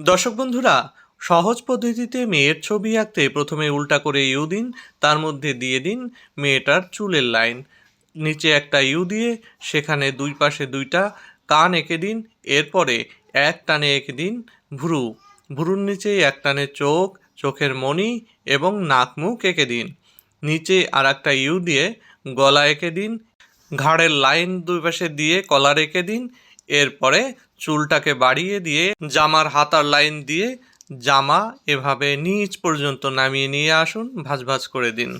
দর্শক বন্ধুরা, সহজ পদ্ধতিতে মেয়ের ছবি আঁকতে প্রথমে উল্টা করে ইউ দিন, তার মধ্যে দিয়ে দিন মেয়েটার চুলের লাইন। নিচে একটা ইউ দিয়ে, সেখানে দুই পাশে দুইটা, কান এঁকে দিন, এরপরে এক টানে এঁকে দিন ভ্রু। ভ্রুর নিচে এক টানে চোখ, চোখের মণি এবং নাক মুখ এঁকে দিন। নিচে আর একটা ইউ দিয়ে গলা এঁকে দিন, ঘাড়ের লাইন দুই পাশে দিয়ে কলার এঁকে দিন, এরপরে চুলটাকে বাড়িয়ে দিয়ে জামার হাতার লাইন দিয়ে জামা এভাবে নিচ পর্যন্ত নামিয়ে নিয়ে আসুন, ভাঁজ ভাঁজ করে দিন।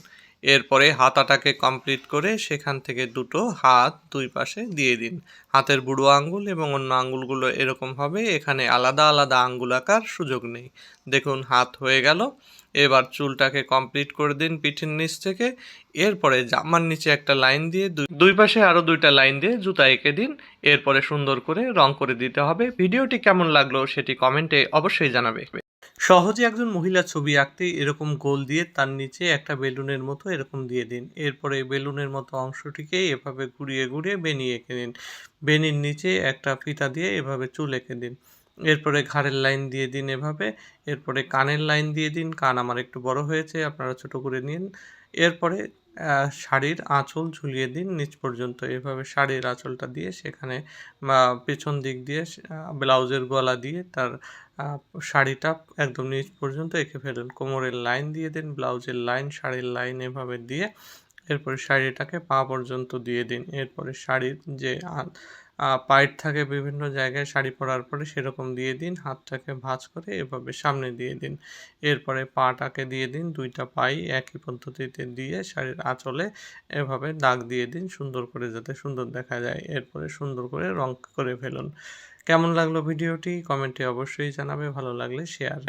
এরপরে হাতাটাকে কমপ্লিট করে সেখান থেকে দুটো হাত দুই পাশে দিয়ে দিন। হাতের বুড়ো আঙ্গুল এবং অন্য আঙ্গুলগুলো এরকম হবে, এখানে আলাদা আলাদা আঙ্গুল আঁকার সুযোগ নেই। দেখুন, হাত হয়ে গেল। এবার চুলটাকে কমপ্লিট করে দিন পিঠের নিচ থেকে। এরপরে জামার নিচে একটা লাইন দিয়ে দুই- পাশে আরও দুইটা লাইন দিয়ে জুতা এঁকে দিন। এরপরে সুন্দর করে রং করে দিতে হবে। ভিডিওটি কেমন লাগল সেটি কমেন্টে অবশ্যই জানাবে। সহজে একজন মহিলা ছবি আঁকতে এরকম গোল দিয়ে তার নিচে একটা বেলুনের মতো এরকম দিয়ে দিন। এরপরে বেলুনের মতো অংশটিকে এভাবে ঘুরিয়ে ঘুরিয়ে বেনি এঁকে দিন বেনির নিচে একটা ফিতা দিয়ে এভাবে চুল এঁকে দিন। এরপরে ঘাড়ের লাইন দিয়ে দিন এভাবে। এরপরে কানের লাইন দিয়ে দিন। কান আমার একটু বড় হয়েছে, আপনারা ছোট করে নিন। এরপরে শাড়ির আঁচল ঝুলিয়ে দিন নিচ পর্যন্ত। এভাবে শাড়ির আঁচলটা দিয়ে সেখানে পেছন দিক দিয়ে ব্লাউজের গলা দিয়ে তার শাড়িটা একদম নিচ পর্যন্ত এঁকে ফেলুন। কোমরের লাইন দিয়ে দিন, ব্লাউজের লাইন শাড়ির লাইন এভাবে দিয়ে এরপরে শাড়িটাকে পা পর্যন্ত দিয়ে দিন। এরপরে শাড়ির যে পাইট থাকে বিভিন্ন জায়গায় শাড়ি পরার পরে সেরকম দিয়ে দিন, হাতটাকে ভাঁজ করে এভাবে সামনে দিয়ে দিন। এরপরে পাটাকে দিয়ে দিন, দুইটা পাই একই পদ্ধতিতে দিয়ে শাড়ির আঁচলে এভাবে দাগ দিয়ে দিন, সুন্দর করে যাতে সুন্দর দেখা যায়। এরপরে সুন্দর করে রং করে ফেলুন। কেমন লাগল ভিডিওটি? কমেন্টে অবশ্যই জানাবে ভালো লাগলে শেয়ার